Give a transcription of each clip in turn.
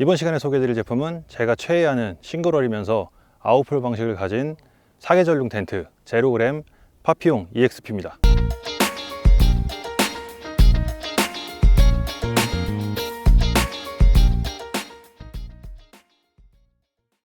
이번 시간에 소개해드릴 제품은 제가 최애하는 싱글월이면서 아웃풀 방식을 가진 사계절용 텐트 제로그램 파피용 EXP입니다.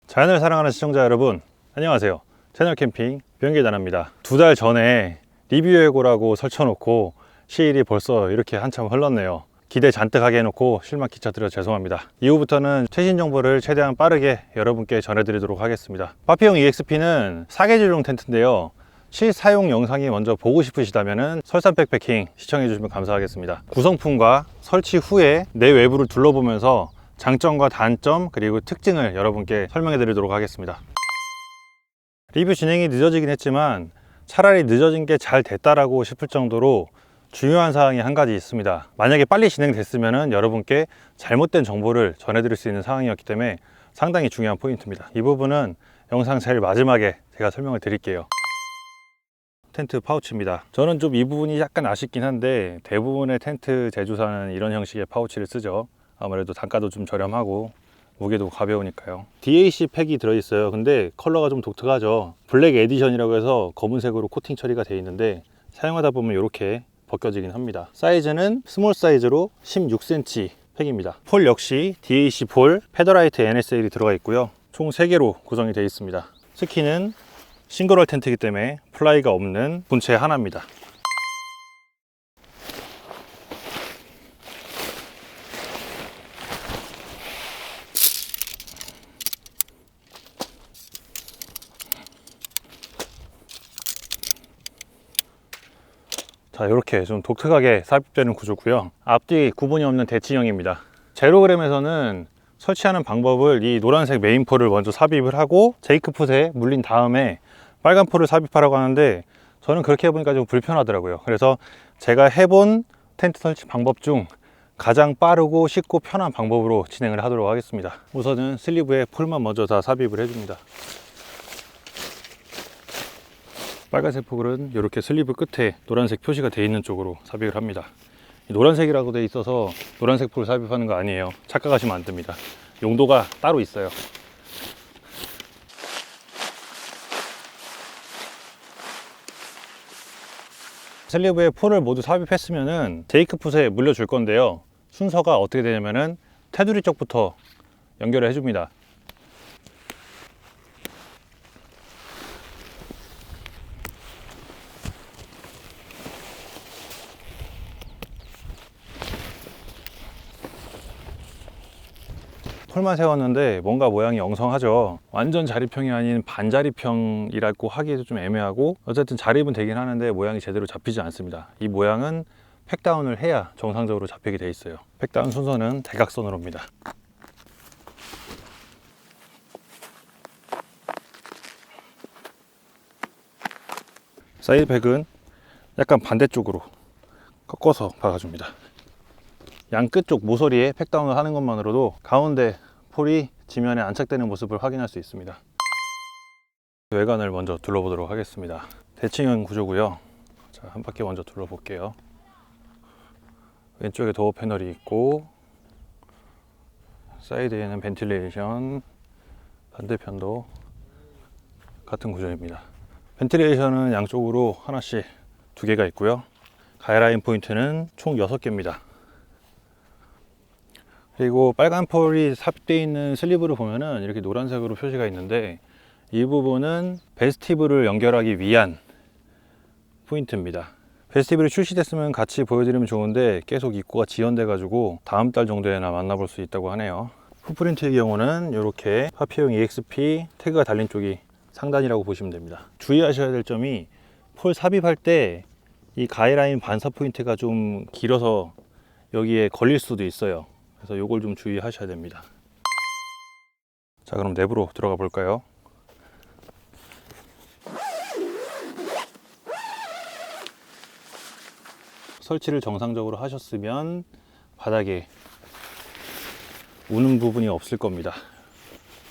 자연을 사랑하는 시청자 여러분 안녕하세요. 채널 캠핑 비행계단합니다. 두 달 전에 리뷰 예고라고 설쳐놓고 시일이 벌써 이렇게 한참 흘렀네요 기대 잔뜩 하게 해놓고 실망 끼쳐드려 죄송합니다. 이후부터는 최신 정보를 최대한 빠르게 여러분께 전해드리도록 하겠습니다. 파피용 EXP는 사계절용 텐트인데요. 실사용 영상이 먼저 보고 싶으시다면 설산 백패킹 시청해 주시면 감사하겠습니다. 구성품과 설치 후에 내 외부를 둘러보면서 장점과 단점 그리고 특징을 여러분께 설명해 드리도록 하겠습니다. 리뷰 진행이 늦어지긴 했지만 차라리 늦어진 게 잘 됐다라고 싶을 정도로 중요한 사항이 한 가지 있습니다. 만약에 빨리 진행됐으면 여러분께 잘못된 정보를 전해드릴 수 있는 상황이었기 때문에 상당히 중요한 포인트입니다. 이 부분은 영상 제일 마지막에 제가 설명을 드릴게요. 텐트 파우치입니다. 저는 좀 이 부분이 약간 아쉽긴 한데 대부분의 텐트 제조사는 이런 형식의 파우치를 쓰죠. 아무래도 단가도 좀 저렴하고 무게도 가벼우니까요. DAC 팩이 들어있어요. 근데 컬러가 좀 독특하죠. 블랙 에디션이라고 해서 검은색으로 코팅 처리가 되어 있는데 사용하다 보면 이렇게 벗겨지긴 합니다. 사이즈는 스몰 사이즈로 16cm 팩입니다. 폴 역시 DAC 폴 페더라이트 NSL이 들어가 있고요. 총 3개로 구성이 되어 있습니다. 스키는 싱글월 텐트이기 때문에 플라이가 없는 본체 하나입니다 자 이렇게 좀 독특하게 삽입되는 구조고요. 앞뒤 구분이 없는 대치형입니다. 제로그램에서는 설치하는 방법을 이 노란색 메인폴을 먼저 삽입을 하고 제이크 풋에 물린 다음에 빨간 폴을 삽입하라고 하는데 저는 그렇게 해보니까 좀 불편하더라고요. 그래서 제가 해본 텐트 설치 방법 중 가장 빠르고 쉽고 편한 방법으로 진행을 하도록 하겠습니다. 우선은 슬리브에 폴만 먼저 다 삽입을 해줍니다 빨간색 포글은 이렇게 슬리브 끝에 노란색 표시가 되어 있는 쪽으로 삽입을 합니다. 이 노란색이라고 되어 있어서 노란색 폴 삽입하는 거 아니에요. 착각하시면 안 됩니다. 용도가 따로 있어요. 슬리브에 폴을 모두 삽입했으면은 제이크 풋에 물려줄 건데요. 순서가 어떻게 되냐면은 테두리 쪽부터 연결을 해줍니다. 폴만 세웠는데 뭔가 모양이 엉성하죠. 완전 자립형이 아닌 반자립형이라고 하기에도 좀 애매하고 어쨌든 자립은 되긴 하는데 모양이 제대로 잡히지 않습니다. 이 모양은 팩다운을 해야 정상적으로 잡히게 돼 있어요. 팩다운 순서는 대각선으로입니다. 사이드팩은 약간 반대쪽으로 꺾어서 박아줍니다. 양 끝쪽 모서리에 팩다운을 하는 것만으로도 가운데 폴이 지면에 안착되는 모습을 확인할 수 있습니다. 외관을 먼저 둘러보도록 하겠습니다. 대칭형 구조고요. 자, 한 바퀴 먼저 둘러볼게요. 왼쪽에 도어 패널이 있고 사이드에는 벤틸레이션 반대편도 같은 구조입니다. 벤틸레이션은 양쪽으로 하나씩 두 개가 있고요. 가이라인 포인트는 총 6개입니다 그리고 빨간 폴이 삽입되어 있는 슬리브를 보면은 이렇게 노란색으로 표시가 있는데 이 부분은 베스티브를 연결하기 위한 포인트입니다. 베스티브이 출시됐으면 같이 보여드리면 좋은데 계속 입고가 지연돼 가지고 다음 달 정도에나 만나볼 수 있다고 하네요. 풋프린트의 경우는 이렇게 파피용 EXP 태그가 달린 쪽이 상단이라고 보시면 됩니다. 주의하셔야 될 점이 폴 삽입할 때 이 가이라인 반사 포인트가 좀 길어서 여기에 걸릴 수도 있어요. 그래서 이걸 좀 주의하셔야 됩니다. 자, 그럼 내부로 들어가 볼까요? 설치를 정상적으로 하셨으면 바닥에 우는 부분이 없을 겁니다.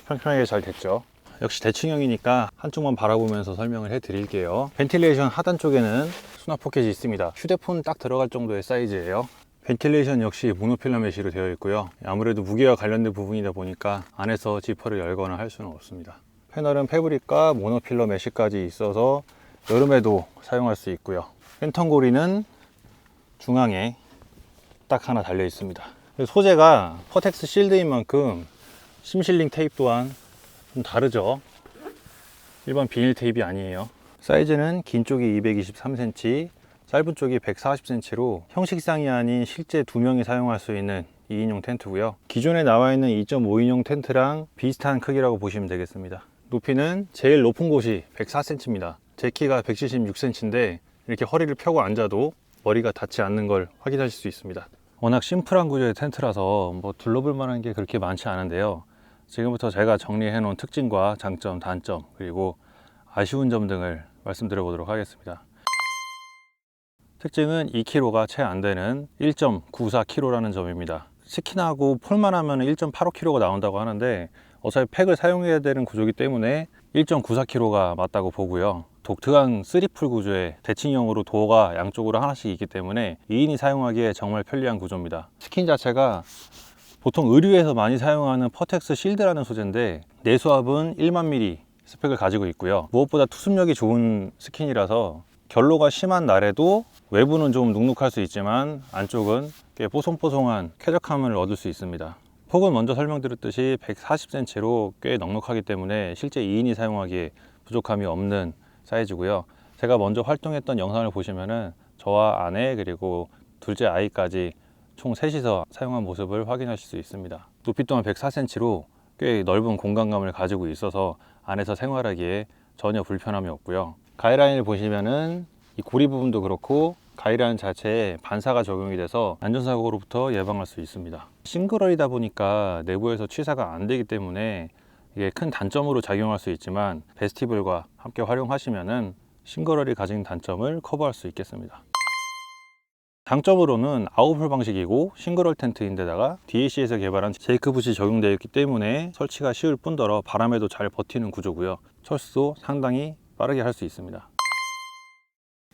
평평하게 잘 됐죠. 역시 대칭형이니까 한쪽만 바라보면서 설명을 해 드릴게요. 벤틸레이션 하단 쪽에는 수납 포켓이 있습니다. 휴대폰 딱 들어갈 정도의 사이즈예요. 벤틸레이션 역시 모노필러 메쉬로 되어 있고요. 아무래도 무게와 관련된 부분이다 보니까 안에서 지퍼를 열거나 할 수는 없습니다. 패널은 패브릭과 모노필러 메쉬까지 있어서 여름에도 사용할 수 있고요. 팬턴 고리는 중앙에 딱 하나 달려 있습니다. 소재가 퍼텍스 실드인 만큼 심실링 테이프 또한 좀 다르죠. 일반 비닐 테이프이 아니에요. 사이즈는 긴 쪽이 223cm, 짧은 쪽이 140cm로 형식상이 아닌 실제 두 명이 사용할 수 있는 2인용 텐트고요. 기존에 나와 있는 2.5인용 텐트랑 비슷한 크기라고 보시면 되겠습니다. 높이는 제일 높은 곳이 104cm입니다. 제 키가 176cm인데 이렇게 허리를 펴고 앉아도 머리가 닿지 않는 걸 확인하실 수 있습니다. 워낙 심플한 구조의 텐트라서 뭐 둘러볼 만한 게 그렇게 많지 않은데요. 지금부터 제가 정리해 놓은 특징과 장점, 단점, 그리고 아쉬운 점 등을 말씀드려 보도록 하겠습니다. 특징은 2kg가 채 안 되는 1.94kg라는 점입니다. 스킨하고 폴만 하면 1.85kg가 나온다고 하는데 어차피 팩을 사용해야 되는 구조이기 때문에 1.94kg가 맞다고 보고요. 독특한 3풀 구조의 대칭형으로 도어가 양쪽으로 하나씩 있기 때문에 2인이 사용하기에 정말 편리한 구조입니다. 스킨 자체가 보통 의류에서 많이 사용하는 퍼텍스 실드라는 소재인데 내수압은 1만 mm 스펙을 가지고 있고요. 무엇보다 투습력이 좋은 스킨이라서 결로가 심한 날에도 외부는 좀 눅눅할 수 있지만 안쪽은 꽤 뽀송뽀송한 쾌적함을 얻을 수 있습니다. 폭은 먼저 설명드렸듯이 140cm로 꽤 넉넉하기 때문에 실제 2인이 사용하기에 부족함이 없는 사이즈고요. 제가 먼저 활동했던 영상을 보시면은 저와 아내 그리고 둘째 아이까지 총 셋이서 사용한 모습을 확인하실 수 있습니다. 높이 또한 104cm로 꽤 넓은 공간감을 가지고 있어서 안에서 생활하기에 전혀 불편함이 없고요. 가이라인을 보시면은 이 고리 부분도 그렇고 가이라인 자체에 반사가 적용이 돼서 안전사고로부터 예방할 수 있습니다. 싱글월이다 보니까 내부에서 취사가 안 되기 때문에 이게 큰 단점으로 작용할 수 있지만 베스티블과 함께 활용하시면은 싱글월이 가진 단점을 커버할 수 있겠습니다. 장점으로는 아웃풀 방식이고 싱글월 텐트인데다가 DAC에서 개발한 제이크 붓이 적용되어 있기 때문에 설치가 쉬울 뿐더러 바람에도 잘 버티는 구조고요. 철수도 상당히 빠르게 할 수 있습니다.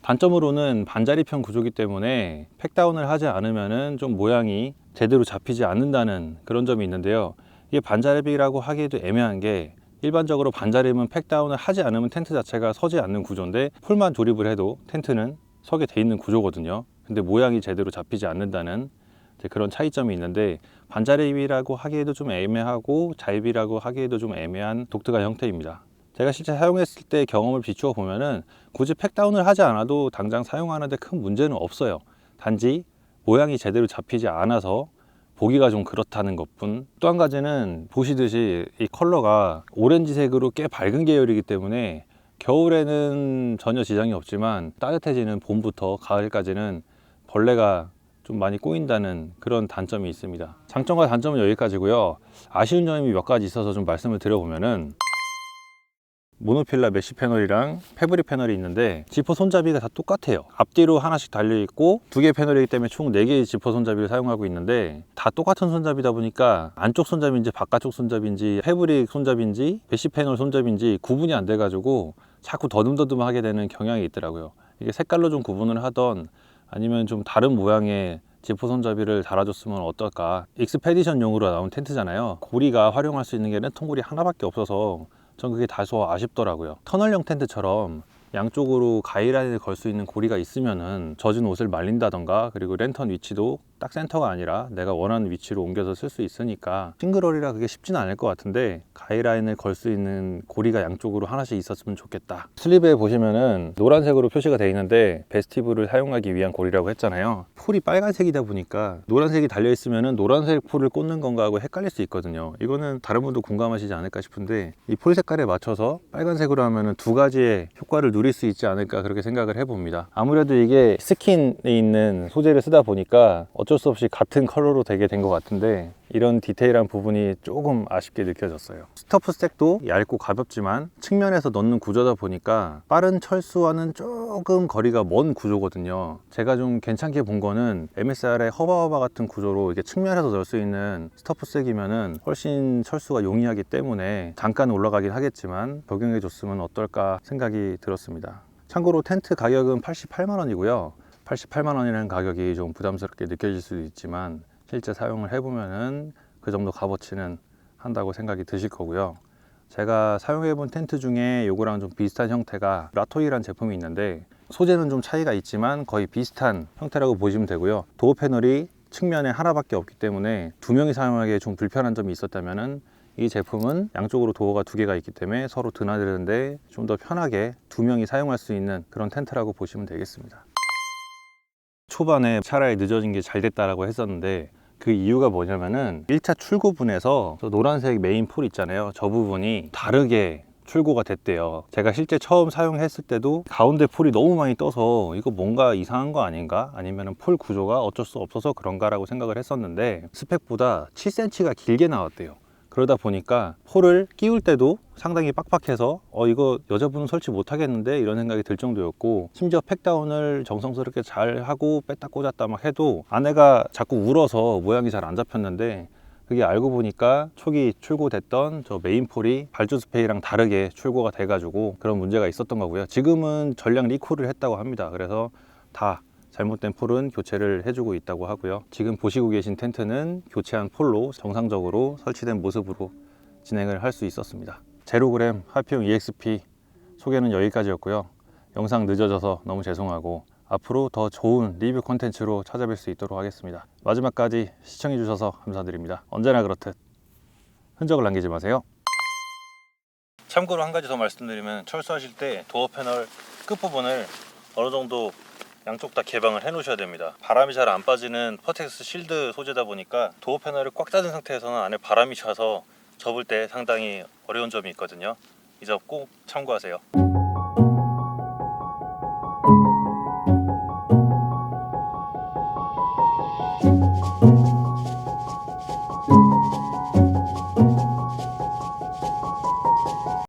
단점으로는 반자리편 구조기 때문에 팩다운을 하지 않으면 좀 모양이 제대로 잡히지 않는다는 그런 점이 있는데요. 이게 반자립이라고 하기에도 애매한 게 일반적으로 반자립은 팩다운을 하지 않으면 텐트 자체가 서지 않는 구조인데 폴만 조립을 해도 텐트는 서게 돼 있는 구조거든요. 근데 모양이 제대로 잡히지 않는다는 그런 차이점이 있는데 반자립이라고 하기에도 좀 애매하고 자입이라고 하기에도 좀 애매한 독특한 형태입니다. 제가 실제 사용했을 때 경험을 비추어 보면은 굳이 팩다운을 하지 않아도 당장 사용하는데 큰 문제는 없어요. 단지 모양이 제대로 잡히지 않아서 보기가 좀 그렇다는 것뿐. 또 한 가지는 보시듯이 이 컬러가 오렌지색으로 꽤 밝은 계열이기 때문에 겨울에는 전혀 지장이 없지만 따뜻해지는 봄부터 가을까지는 벌레가 좀 많이 꼬인다는 그런 단점이 있습니다. 장점과 단점은 여기까지고요. 아쉬운 점이 몇 가지 있어서 좀 말씀을 드려보면은 모노필라 메쉬 패널이랑 패브릭 패널이 있는데 지퍼 손잡이가 다 똑같아요. 앞뒤로 하나씩 달려 있고 두개 패널이기 때문에 총네 개의 지퍼 손잡이를 사용하고 있는데 다 똑같은 손잡이다 보니까 안쪽 손잡이인지 바깥쪽 손잡이인지 패브릭 손잡이인지 메쉬 패널 손잡이인지 구분이 안 돼 가지고 자꾸 더듬더듬 하게 되는 경향이 있더라고요. 이게 색깔로 좀 구분을 하던 아니면 좀 다른 모양의 지퍼 손잡이를 달아줬으면 어떨까. 익스페디션용으로 나온 텐트잖아요. 고리가 활용할 수 있는 게 랜턴 고리 하나밖에 없어서 전 그게 다소 아쉽더라고요. 터널형 텐트처럼 양쪽으로 가이라인을 걸 수 있는 고리가 있으면은 젖은 옷을 말린다던가 그리고 랜턴 위치도 딱 센터가 아니라 내가 원하는 위치로 옮겨서 쓸 수 있으니까 싱글월이라 그게 쉽지는 않을 것 같은데 가이라인을 걸 수 있는 고리가 양쪽으로 하나씩 있었으면 좋겠다. 슬립에 보시면은 노란색으로 표시가 되어 있는데 베스티블을 사용하기 위한 고리라고 했잖아요. 폴이 빨간색이다 보니까 노란색이 달려 있으면은 노란색 폴을 꽂는 건가 하고 헷갈릴 수 있거든요. 이거는 다른 분도 공감하시지 않을까 싶은데 이 폴 색깔에 맞춰서 빨간색으로 하면은 두 가지의 효과를 누릴 수 있지 않을까 그렇게 생각을 해봅니다. 아무래도 이게 스킨에 있는 소재를 쓰다 보니까 어쩔 수 없이 같은 컬러로 되게 된 것 같은데 이런 디테일한 부분이 조금 아쉽게 느껴졌어요. 스터프 스택도 얇고 가볍지만 측면에서 넣는 구조다 보니까 빠른 철수와는 조금 거리가 먼 구조거든요. 제가 좀 괜찮게 본 거는 MSR의 허바허바 같은 구조로 이게 측면에서 넣을 수 있는 스터프 스택이면은 훨씬 철수가 용이하기 때문에 잠깐 올라가긴 하겠지만 적용해 줬으면 어떨까 생각이 들었습니다. 참고로 텐트 가격은 88만 원이고요 88만 원이라는 가격이 좀 부담스럽게 느껴질 수도 있지만 실제 사용을 해보면은 그 정도 값어치는 한다고 생각이 드실 거고요. 제가 사용해본 텐트 중에 요거랑 좀 비슷한 형태가 라토이라는 제품이 있는데 소재는 좀 차이가 있지만 거의 비슷한 형태라고 보시면 되고요. 도어 패널이 측면에 하나밖에 없기 때문에 두 명이 사용하기에 좀 불편한 점이 있었다면은 이 제품은 양쪽으로 도어가 두 개가 있기 때문에 서로 드나드는데 좀 더 편하게 두 명이 사용할 수 있는 그런 텐트라고 보시면 되겠습니다. 초반에 차라리 늦어진 게 잘 됐다라고 했었는데 그 이유가 뭐냐면은 1차 출고분에서 저 노란색 메인 폴 있잖아요. 저 부분이 다르게 출고가 됐대요. 제가 실제 처음 사용했을 때도 가운데 폴이 너무 많이 떠서 이거 뭔가 이상한 거 아닌가? 아니면 폴 구조가 어쩔 수 없어서 그런가 라고 생각을 했었는데 스펙보다 7cm가 길게 나왔대요. 그러다 보니까 폴을 끼울 때도 상당히 빡빡해서 어 이거 여자분은 설치 못 하겠는데 이런 생각이 들 정도였고 심지어 팩다운을 정성스럽게 잘 하고 뺐다 꽂았다 막 해도 아내가 자꾸 울어서 모양이 잘 안 잡혔는데 그게 알고 보니까 초기 출고됐던 저 메인 폴이 발주 스페이랑 다르게 출고가 돼가지고 그런 문제가 있었던 거고요. 지금은 전량 리콜을 했다고 합니다. 그래서 다 잘못된 폴은 교체를 해주고 있다고 하고요. 지금 보시고 계신 텐트는 교체한 폴로 정상적으로 설치된 모습으로 진행을 할 수 있었습니다. 제로그램 하피용 EXP 소개는 여기까지였고요. 영상 늦어져서 너무 죄송하고 앞으로 더 좋은 리뷰 콘텐츠로 찾아뵐 수 있도록 하겠습니다. 마지막까지 시청해 주셔서 감사드립니다. 언제나 그렇듯 흔적을 남기지 마세요. 참고로 한 가지 더 말씀드리면 철수하실 때 도어 패널 끝부분을 어느 정도 양쪽 다 개방을 해 놓으셔야 됩니다. 바람이 잘 안 빠지는 퍼텍스 실드 소재다 보니까 도어 패널을 꽉 닫은 상태에서는 안에 바람이 차서 접을 때 상당히 어려운 점이 있거든요. 이 점 꼭 참고하세요.